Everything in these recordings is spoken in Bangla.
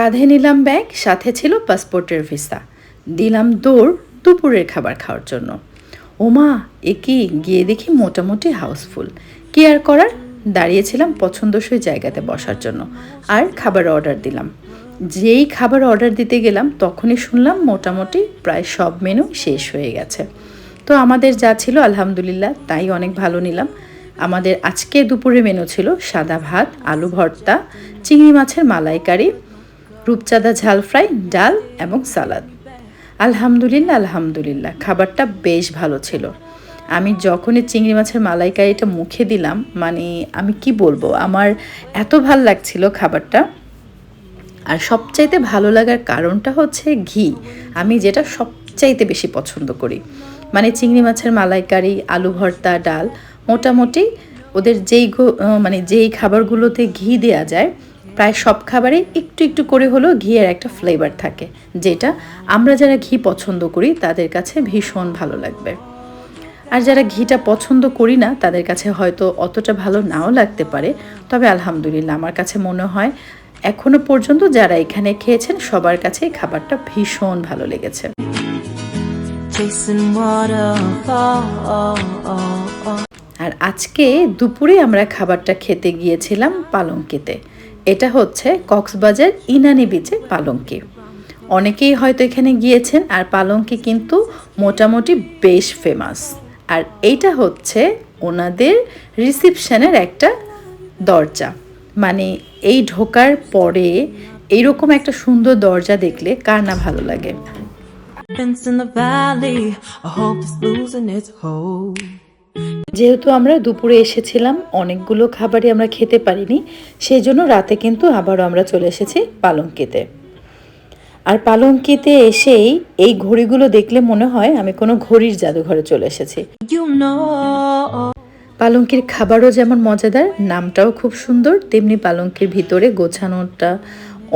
কাঁধে নিলাম ব্যাগ, সাথে ছিল পাসপোর্টের ভিসা। দিলাম দৌড়, দুপুরের খাবার খাওয়ার জন্য। ওমা, এ কি? গিয়ে দেখি মোটামুটি হাউসফুল। কি আর করার? দাঁড়িয়েছিলাম পছন্দসই জায়গাতে বসার জন্য। আর খাবার অর্ডার দিলাম। যেই খাবার অর্ডার দিতে গেলাম, তখনই শুনলাম মোটামুটি প্রায় সব মেনু শেষ হয়ে গেছে। তো আমাদের যা ছিল, আলহামদুলিল্লাহ, তাই অনেক ভালো নিলাম। আমাদের আজকে দুপুরে মেনু ছিল সাদা ভাত, আলু ভর্তা, চিংড়ি মাছের মালাইকারি রূপচাঁদা ঝাল ফ্রাই, ডাল এবং সালাদ। আলহামদুলিল্লাহ আলহামদুলিল্লাহ, খাবারটা বেশ ভালো ছিল। আমি যখনই চিংড়ি মাছের মালাইকারিটা মুখে দিলাম মানে আমি কি বলব, আমার এত ভালো লাগছিল খাবারটা। আর সবচাইতে ভালো লাগার কারণটা হচ্ছে ঘি। আমি যেটা সবচাইতে বেশি পছন্দ করি। মানে চিংড়ি মাছের মালাইকারি, আলু ভর্তা, ডাল, মোটামুটি ওদের যেই মানে যেই খাবারগুলোতে ঘি দেয়া যায় প্রায় সব খাবারে একটু একটু করে হলেও ঘিয়ের একটা ফ্লেভার থাকে যেটা আমরা যারা ঘি পছন্দ করি তাদের কাছে ভীষণ ভালো লাগবে। আর যারা ঘিটা পছন্দ করি না তাদের কাছে হয়তো অতটা ভালো নাও লাগতে পারে তবে আলহামদুলিল্লাহ আমার কাছে মনে হয় এখনও পর্যন্ত যারা এখানে খেয়েছেন সবার কাছে এই খাবারটা ভীষণ ভালো লেগেছে। আর আজকে দুপুরে আমরা খাবারটা খেতে গিয়েছিলাম পালঙ্কিতে এটা হচ্ছে কক্সবাজার ইনানি বিচে পালঙ্কি। অনেকেই হয়তো এখানে গিয়েছেন, আর পালঙ্কি কিন্তু মোটামুটি বেশ ফেমাস আর এইটা হচ্ছে ওনাদের রিসিপশনের একটা দরজা। মানে এই ঢোকার পরে এইরকম একটা সুন্দর দরজা দেখলে কার না ভালো লাগে। যেহেতু আমরা দুপুরে এসেছিলাম অনেকগুলো খাবারই আমরা খেতে পারিনি সেই জন্য রাতে কিন্তু আবারও আমরা চলে এসেছি পালঙ্কিতে। আর পালঙ্কিতে এসেই এই ঘড়িগুলো দেখলে মনে হয় আমি কোনো ঘড়ির জাদুঘরে চলে এসেছি। পালঙ্কির খাবারও যেমন মজাদার নামটাও খুব সুন্দর তেমনি পালঙ্কির ভিতরে গোছানোটা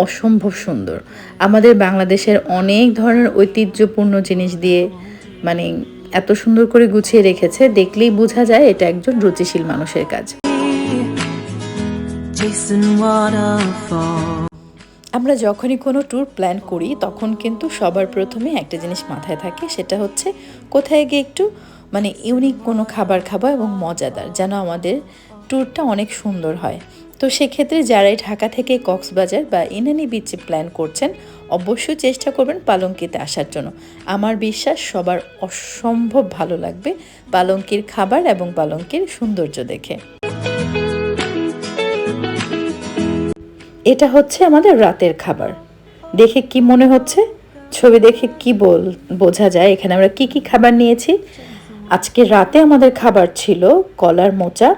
অসম্ভব সুন্দর। আমাদের বাংলাদেশের অনেক ধরনের ঐতিহ্যপূর্ণ জিনিস দিয়ে মানে এত সুন্দর করে গুছিয়ে রেখেছে দেখলেই বোঝা যায় এটা একজন রুচিশীল মানুষের কাজ। আমরা যখনই কোনো ট্যুর প্ল্যান করি তখন কিন্তু সবার প্রথমে একটা জিনিস মাথায় থাকে সেটা হচ্ছে কোথায় গিয়ে একটু মানে ইউনিক কোনো খাবার খাব এবং মজাদার যেন আমাদের ট্যুরটা অনেক সুন্দর হয়। তো সেক্ষেত্রে যারাই ঢাকা থেকে কক্সবাজার বা ইনানি বিচে প্ল্যান করছেন, অবশ্যই চেষ্টা করবেন পালঙ্কিতে আসার জন্য। আমার বিশ্বাস সবার অসম্ভব ভালো লাগবে পালঙ্কির খাবার এবং পালঙ্কির সৌন্দর্য দেখে। এটা হচ্ছে আমাদের রাতের খাবার। দেখে কি মনে হচ্ছে? ছবি দেখে কি বল, বোঝা যায়? এখানে আমরা কি কি খাবার নিয়েছি? আজকে রাতে আমাদের খাবার ছিল কলার মোচা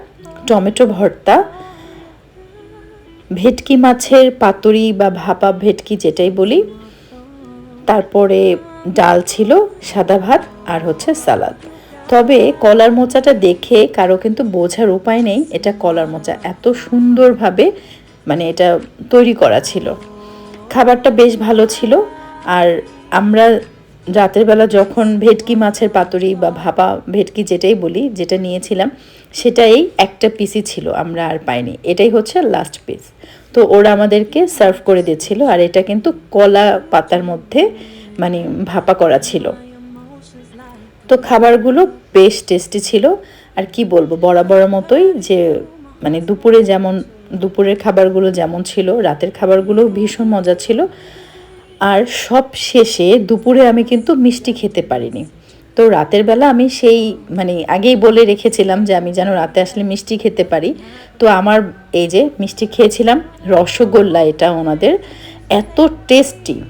টমেটো ভর্তা, ভেটকি মাছের পাতুরি বা ভাপা ভেটকি যেটাই বলি। তারপরে ডাল ছিল, সাদা ভাত আর হচ্ছে সালাদ। তবে কলার মোচাটা দেখে কারও কিন্তু বোঝার উপায় নেই, এটা কলার মোচা এত সুন্দরভাবে মানে এটা তৈরি করা ছিল। খাবারটা বেশ ভালো ছিল। আর আমরা রাতের বেলা যখন ভেটকি মাছের পাতুরি বা ভাপা ভেটকি যেটাই বলি, যেটা নিয়েছিলাম সেটাই একটা পিসই ছিল, আমরা আর পাইনি। এটাই হচ্ছে লাস্ট পিস তো ওরা আমাদেরকে সার্ভ করে দিয়েছিল, আর এটা কিন্তু কলা পাতার মধ্যে মানে ভাপা করা ছিল। তো খাবারগুলো বেশ টেস্টি ছিল। আর কি বলব, বরাবর মতোই যে মানে দুপুরে যেমন, দুপুরের খাবারগুলো যেমন ছিল, রাতের খাবারগুলো ভীষণ মজা ছিল। আর সব শেষে দুপুরে আমি কিন্তু মিষ্টি খেতে পারিনি। তো রাতের বেলা আমি সেই মানে আগেই বলে রেখেছিলাম যে আমি যেন রাতে আসলে মিষ্টি খেতে পারি। তো আমার এই যে মিষ্টি খেয়েছিলাম, রসগোল্লা এটা ওনাদের, এত টেস্টি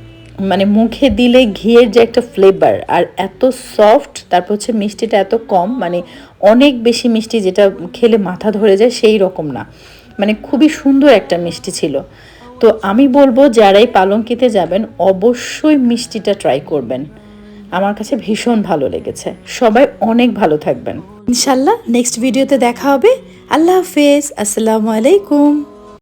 মানে মুখে দিলে ঘিয়ের যে একটা ফ্লেভার আর এত সফট তারপর হচ্ছে মিষ্টিটা এত কম মানে অনেক বেশি মিষ্টি যেটা খেলে মাথা ধরে যায় সেই রকম না। মানে খুবই সুন্দর একটা মিষ্টি ছিল। তো আমি বলব, যারাই পালঙ্কিতে যাবেন, অবশ্যই মিষ্টিটা ট্রাই করবেন। আমার কাছে ভীষণ ভালো লেগেছে। সবাই অনেক ভালো থাকবেন। ইনশাল্লাহ নেক্সট ভিডিওতে দেখা হবে। আল্লাহ হাফেজ, আসসালামু আলাইকুম।